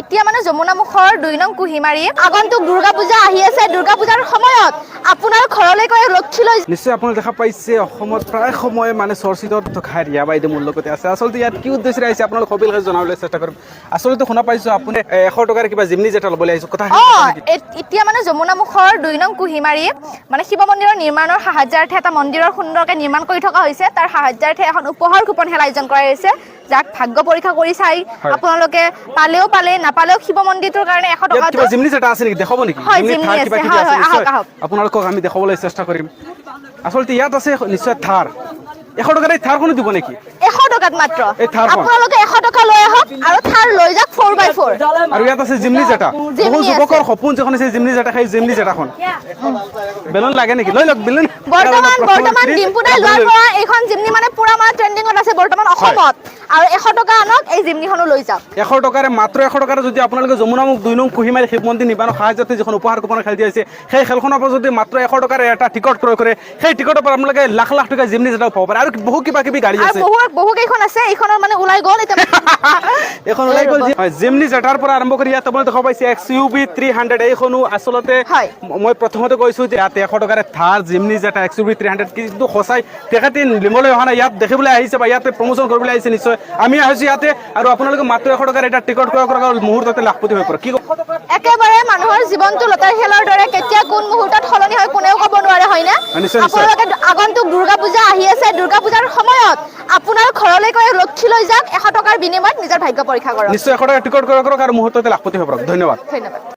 এতিয়া মানে যমুনামুখৰ দুই নং কুহিমাৰী আগন্তুক দুৰ্গা পূজা আহি আছে। দুৰ্গা পূজাৰ সময়ত আপোনাৰ ঘৰলৈকৈ লক্ষী লৈ নিশ্চয় আপোনালোকে দেখা পাইছে অসমত প্ৰায় সময় মানে চৰ্চিত থকা ৰিয়া বাইদেউ মোৰ লগতে আছে। আচলতে ইয়াত কি উদ্দেশ্যেৰে আহিছে আপোনালোক সবিলকে জনাবলৈ চেষ্টা কৰিম। আচলতে শুনা পাইছো আপুনি এশ টকাৰ কিবা জিমনি জেটা ল'বলৈ আহিছো। কথা এতিয়া মানে যমুনামুখৰ দুই নং কুহিমাৰী মানে শিৱ মন্দিৰৰ নিৰ্মাণৰ সাহায্যাৰ্থে এটা মন্দিৰৰ সুন্দৰকৈ নিৰ্মাণ কৰি থকা হৈছে। তাৰ সাহায্যাৰ্থে এখন উপহাৰ কুপন খেলা আয়োজন কৰা হৈছে। যাক ভাগ্য পৰীক্ষা কৰি চাই। আপোনালোকে পালেও পালে নাপালেও শিৱ মন্দিৰটোৰ কাৰণে এশ টকা জিমনি জেটা আছে নেকি? দেখাব নেকি? হয়, জিমনি আছে, হয়, হয়, আহক, আহক। আপোনালোকক আমি দেখাবলৈ চেষ্টা কৰিম। আচলতে ইয়াত আছে নিশ্চয় থাৰ এশ টকাৰ থাৰখনো দিব নেকি? এশ টকাত এই আপোনালোকে এশ টকা লৈ আহক আৰু থাৰ লৈ যাওক ফ'ৰ বাই ফ'ৰ আৰু ইয়াত আছে জিমনি জেটা বহু। যুৱকৰ সপোন যিখন আছে জিমনি জেটা সেই জিমনি জেটাখন বেলুন লাগে নেকি? লৈ লওক বেলুন। বৰ্তমান বৰ্তমান ডিম্পুদাই লোৱাৰ পৰা এইখন জিমনি মানে পুৰা মানে ট্ৰেণ্ডিঙত আছে বৰ্তমান অসমত। আৰু এশ টকা আনক এই জিমনিখনো লৈ যাওক। এশ টকাৰে মাত্ৰ এশ টকাৰে যদি আপোনালোকে যমুনামুখ দুই নং কুহিমাৰী শিৱ মন্দিৰ নিৰ্মাণৰ সাহায্যতে যিখন উপহাৰ কুপনৰ খেল দিছে সেই খেলখনৰ পৰা যদি মাত্ৰ এশ টকাৰে এটা টিকট ক্ৰয় কৰে সেই টিকটৰ পৰা আপোনালোকে লাখ লাখ টকা জিমনি জেটাও পাব পাৰে। আৰু বহু কিবা কিবি গাড়ী আছে। বহু বহু কেইখন আছে এইখনৰ মানে ওলাই গ'ল এতিয়া এখন ওলাই গ'ল হয়, জিমনি জেটাৰ পৰা আৰম্ভ কৰি ইয়াত আপোনালোকে দেখা পাইছে X U V three hundred এইখনো আচলতে মই প্ৰথমতে কৈছো যে ইয়াত এশ টকাৰে Thar Jimny জেটা X U V three hundred কিন্তু সঁচাই তেখেতে নিবলৈ অহা নাই ইয়াত দেখিবলৈ আহিছে বা ইয়াতে প্ৰমোচন কৰিবলৈ আহিছে নিশ্চয় আমি আহিছো ইয়াতে আৰু আপোনালোকে মাত্ৰ এশ টকাৰ এটা টিকট ক্ৰয় কৰাৰ মুহূৰ্ততে লাখপতি হৈ পৰে কি ক'ব? একেবাৰে মানুহৰ জীৱনটো লটাৰী খেলৰ দৰে কেতিয়া কোন মুহূৰ্তত সলনি হয় কোনেও ক'ব নোৱাৰে হয়নে। আপোনালোকে আগন্তুক দুৰ্গা পূজা আহি আছে দুৰ্গা পূজাৰ সময়ত আপোনাৰ ঘৰলৈকৈ লক্ষী লৈ যাওক এশ টকাৰ বিনিময়ত নিজৰ ভাগ্য পৰীক্ষা কৰক। নিশ্চয় এশ টকাৰ টিকট কৰক আৰু মুহূৰ্ততে লাখপতি হ'ব ধন্যবাদ। ধন্যবাদ।